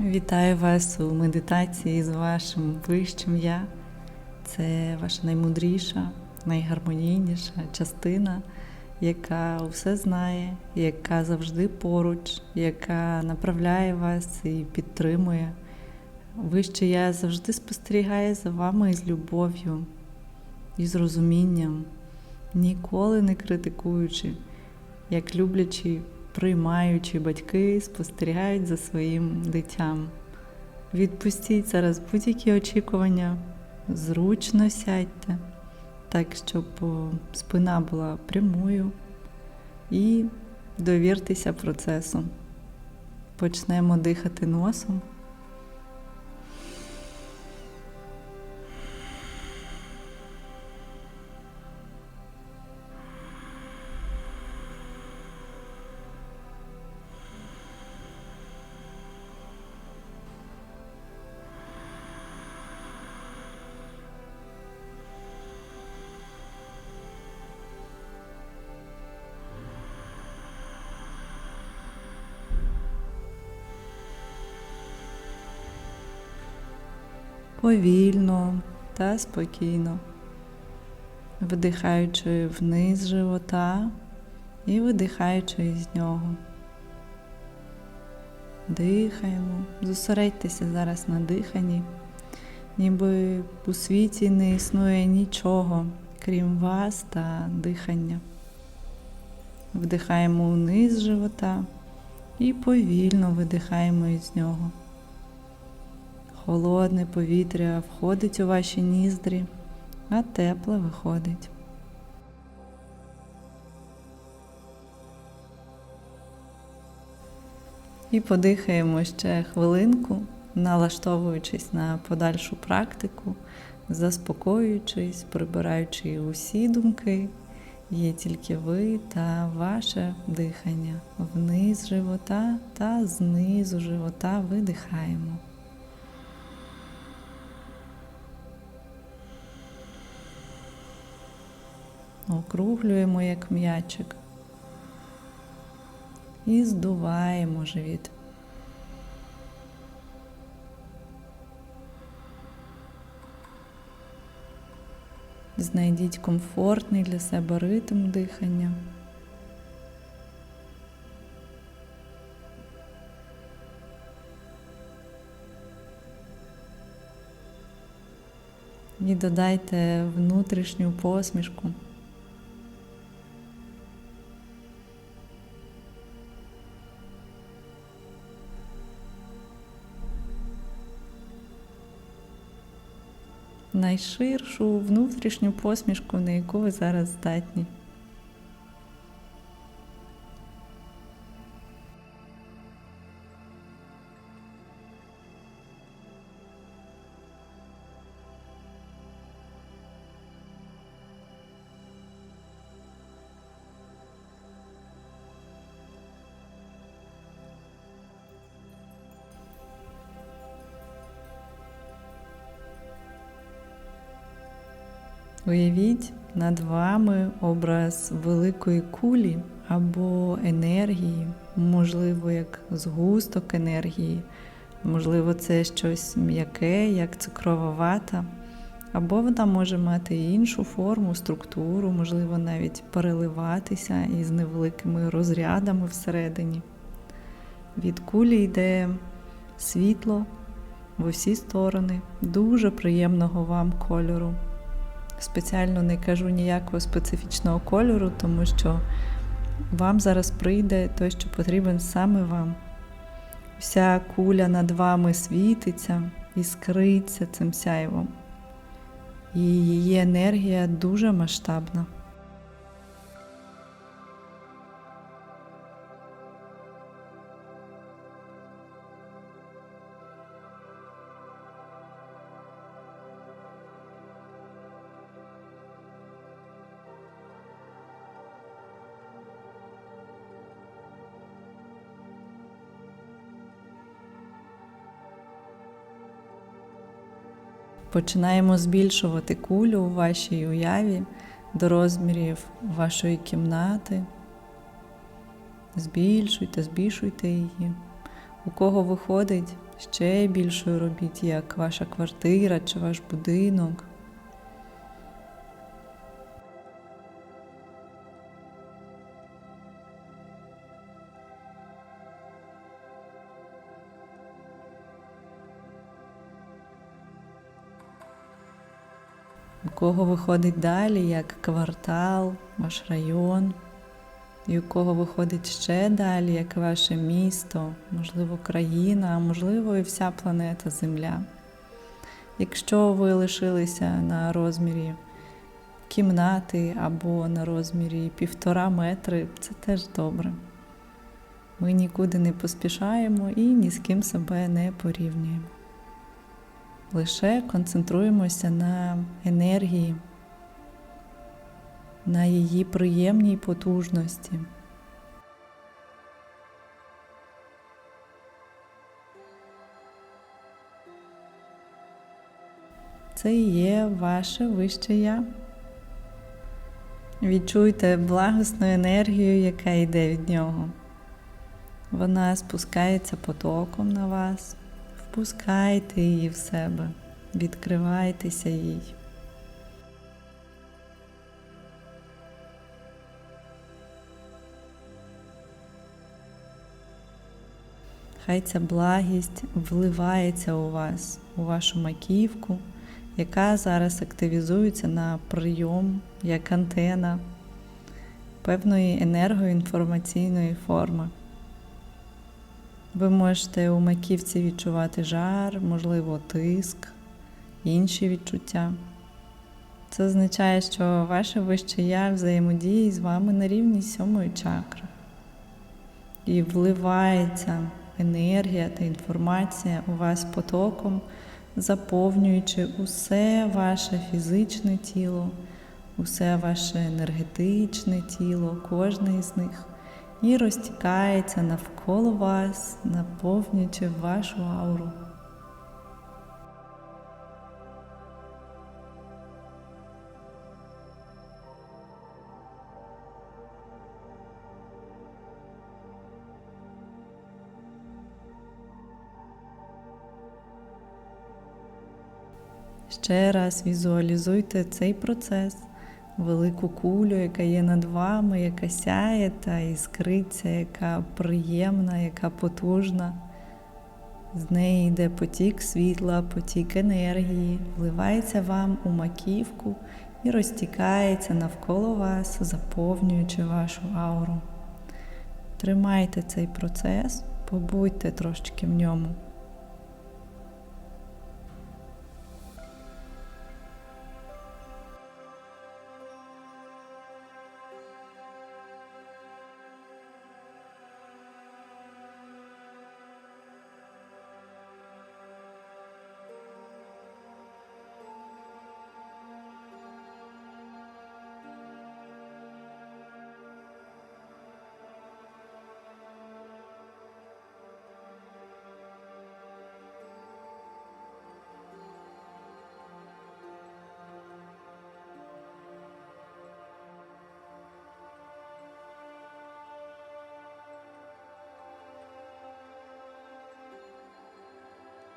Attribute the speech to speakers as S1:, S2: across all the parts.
S1: Вітаю вас у медитації з вашим вищим я. Це ваша наймудріша, найгармонійніша частина, яка все знає, яка завжди поруч, яка направляє вас і підтримує. Вище я завжди спостерігає за вами із любов'ю і з розумінням, ніколи не критикуючи, як люблячі, приймаючі батьки спостерігають за своїм дитям. Відпустіть зараз будь-які очікування, зручно сядьте, так, щоб спина була прямою, і довіртеся процесу. Почнемо дихати носом. Повільно та спокійно, вдихаючи вниз живота і видихаючи із нього. Дихаємо, зосередьтеся зараз на диханні, ніби у світі не існує нічого, крім вас та дихання. Вдихаємо вниз живота і повільно видихаємо із нього. Холодне повітря входить у ваші ніздрі, а тепле виходить. І подихаємо ще хвилинку, налаштовуючись на подальшу практику, заспокоюючись, прибираючи усі думки. Є тільки ви та ваше дихання вниз живота та знизу живота видихаємо. Округлюємо як м'ячик і здуваємо живіт. Знайдіть комфортний для себе ритм дихання. І додайте внутрішню посмішку. Найширшу внутрішню посмішку, на яку ви зараз здатні. Уявіть над вами образ великої кулі або енергії, можливо, як згусток енергії, можливо, це щось м'яке, як цукрова вата, або вона може мати іншу форму, структуру, можливо, навіть переливатися із невеликими розрядами всередині. Від кулі йде світло в усі сторони, дуже приємного вам кольору. Спеціально не кажу ніякого специфічного кольору, тому що вам зараз прийде той, що потрібен саме вам. Вся куля над вами світиться і скриться цим сяйвом. І її енергія дуже масштабна. Починаємо збільшувати кулю у вашій уяві до розмірів вашої кімнати. Збільшуйте, збільшуйте її. У кого виходить, ще більшою робіть, як ваша квартира чи ваш будинок. Кого виходить далі, як квартал, ваш район, і у кого виходить ще далі, як ваше місто, можливо, країна, а можливо, і вся планета Земля. Якщо ви лишилися на розмірі кімнати або на розмірі півтора метри, це теж добре. Ми нікуди не поспішаємо і ні з ким себе не порівнюємо. Лише концентруємося на енергії, на її приємній потужності. Це є ваше вище я. Відчуйте благосну енергію, яка йде від нього. Вона спускається потоком на вас. Впускайте її в себе, відкривайтеся їй. Хай ця благість вливається у вас, у вашу маківку, яка зараз активізується на прийом як антена певної енергоінформаційної форми. Ви можете у маківці відчувати жар, можливо, тиск, інші відчуття. Це означає, що ваше вище я взаємодіє з вами на рівні сьомої чакри. І вливається енергія та інформація у вас потоком, заповнюючи усе ваше фізичне тіло, усе ваше енергетичне тіло, кожне із них і розтікається навколо вас, наповнюючи вашу ауру. Ще раз візуалізуйте цей процес велику кулю, яка є над вами, яка сяє та іскриться, яка приємна, яка потужна. З неї йде потік світла, потік енергії, вливається вам у маківку і розтікається навколо вас, заповнюючи вашу ауру. Тримайте цей процес, побудьте трошки в ньому.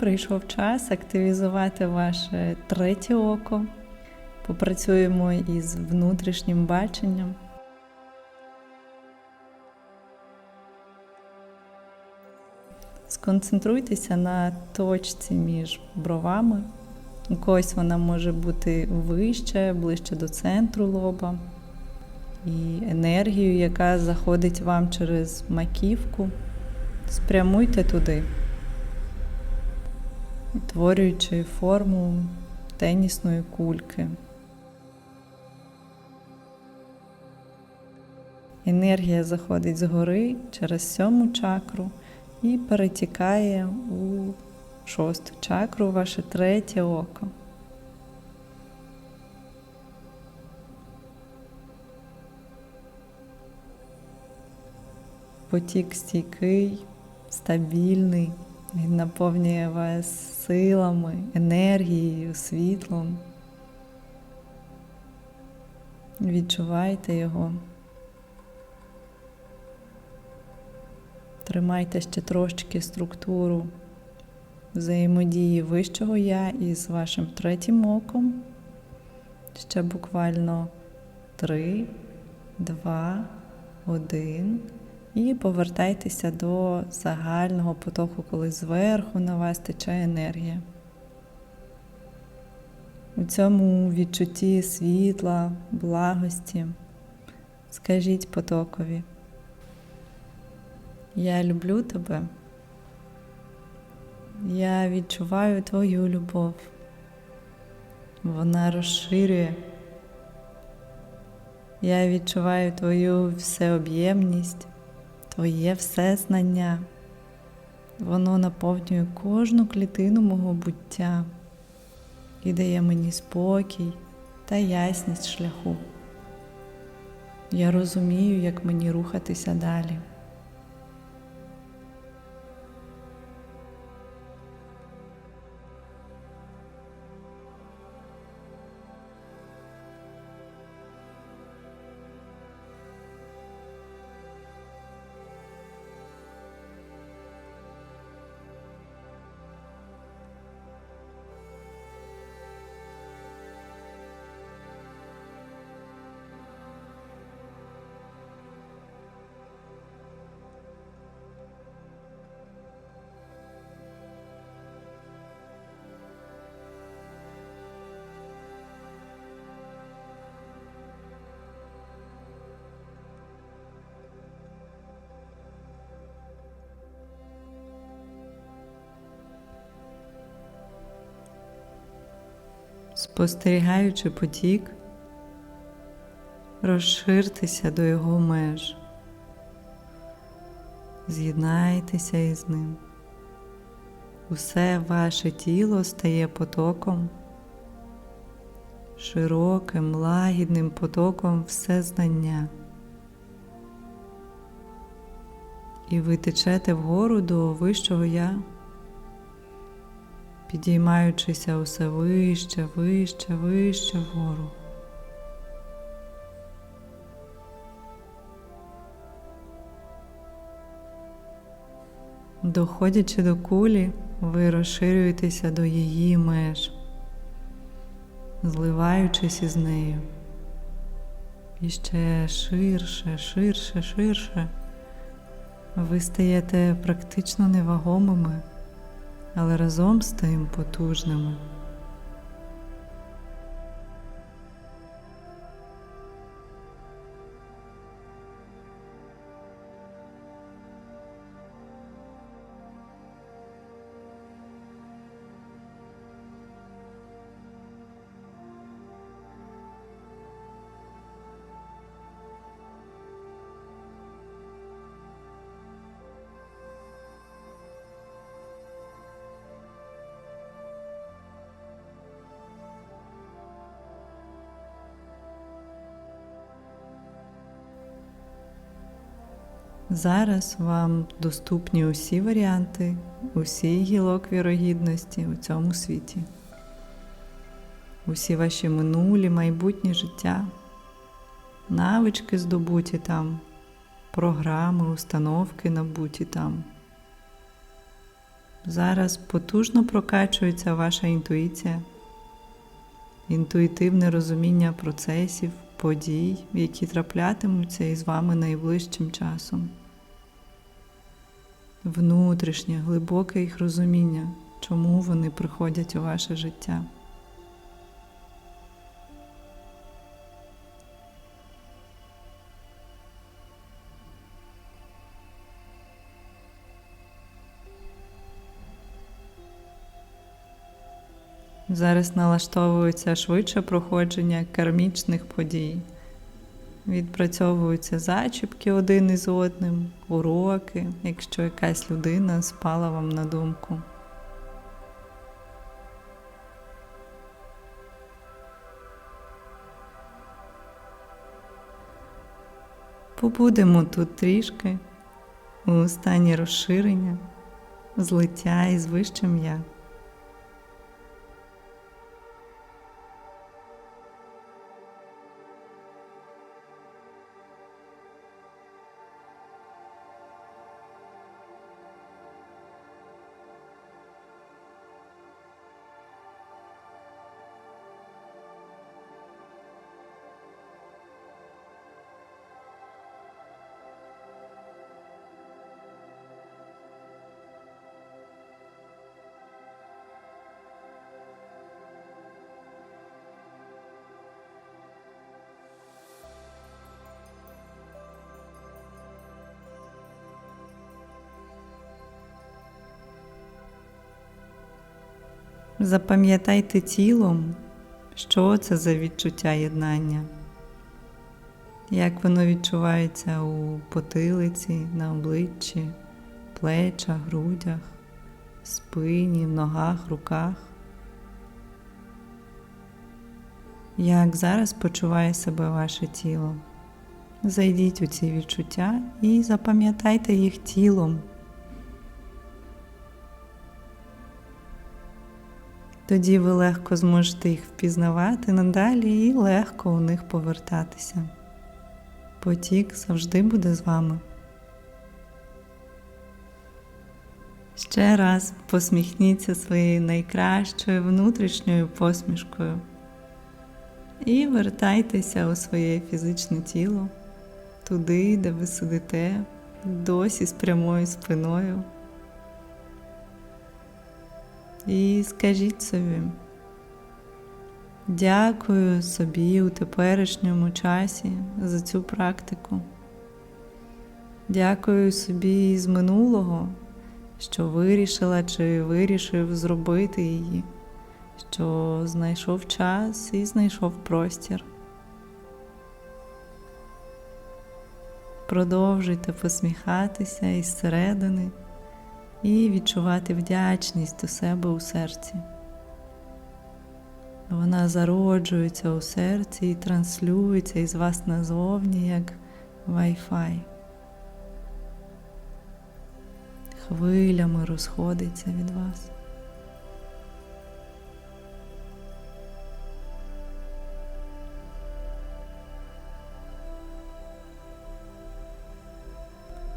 S1: Прийшов час активізувати ваше третє око. Попрацюємо із внутрішнім баченням. Сконцентруйтеся на точці між бровами. У когось вона може бути вище, ближче до центру лоба. І енергію, яка заходить вам через маківку, спрямуйте туди утворюючи форму тенісної кульки. Енергія заходить згори через сьому чакру і перетікає у шосту чакру, ваше третє око. Потік стійкий, стабільний. Він наповнює вас силами, енергією, світлом. Відчувайте його. Тримайте ще трошки структуру взаємодії вищого я із вашим третім оком. Ще буквально три, два, один. І повертайтеся до загального потоку, коли зверху на вас тече енергія. У цьому відчутті світла, благості. Скажіть потокові. Я люблю тебе. Я відчуваю твою любов. Вона розширює. Я відчуваю твою всеоб'ємність, твоє все знання, Воно наповнює кожну клітину мого буття і дає мені спокій та ясність шляху. Я розумію, як мені рухатися далі. Спостерігаючи потік, розширтеся до його меж, з'єднайтеся із ним. Усе ваше тіло стає потоком, широким, лагідним потоком всезнання. І ви течете вгору до вищого я підіймаючися усе вище, вище, вище вгору. Доходячи до кулі, ви розширюєтеся до її меж, зливаючись із нею. І ще ширше, ширше, ширше. Ви стаєте практично невагомими але разом з тим потужними. Зараз вам доступні усі варіанти, усі гілок вірогідності у цьому світі, усі ваші минулі, майбутні життя, навички здобуті там, програми, установки набуті там. Зараз потужно прокачується ваша інтуїція, інтуїтивне розуміння процесів, подій, які траплятимуться із вами найближчим часом внутрішнє, глибоке їх розуміння, чому вони приходять у ваше життя. Зараз налаштовується швидше проходження кармічних подій. Відпрацьовуються зачіпки один із одним, уроки, якщо якась людина спала вам на думку. Побудемо тут трішки у стані розширення, злиття із вищим я. Запам'ятайте тілом, що це за відчуття єднання, як воно відчувається у потилиці, на обличчі, плечах, грудях, спині, ногах, руках. Як зараз почуває себе ваше тіло? Зайдіть у ці відчуття і запам'ятайте їх тілом. Тоді ви легко зможете їх впізнавати надалі і легко у них повертатися. Потік завжди буде з вами. Ще раз посміхніться своєю найкращою внутрішньою посмішкою і вертайтеся у своє фізичне тіло, туди, де ви сидите, досі з прямою спиною. І скажіть собі, дякую собі у теперішньому часі за цю практику. Дякую собі з минулого, що вирішила чи вирішив зробити її, що знайшов час і знайшов простір. Продовжуйте посміхатися із середини і відчувати вдячність до себе у серці. Вона зароджується у серці і транслюється із вас назовні як Wi-Fi. Хвилями розходиться від вас.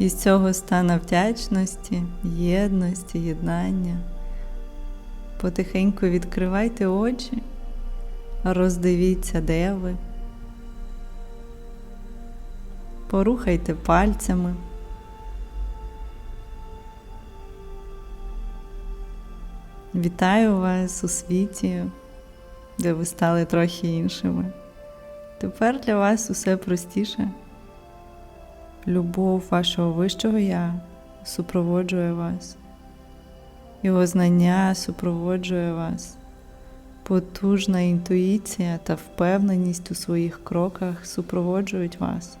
S1: Із цього стану вдячності, єдності, єднання. Потихеньку відкривайте очі, роздивіться, де ви. Порухайте пальцями. Вітаю вас у світі, де ви стали трохи іншими. Тепер для вас усе простіше. Любов вашого вищого я супроводжує вас. Його знання супроводжує вас. Потужна інтуїція та впевненість у своїх кроках супроводжують вас.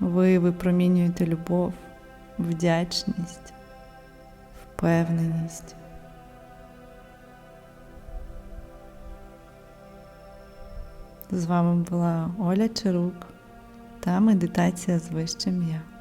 S1: Ви випромінюєте любов, вдячність, впевненість. З вами була Оля Чарук та медитація з вищим я.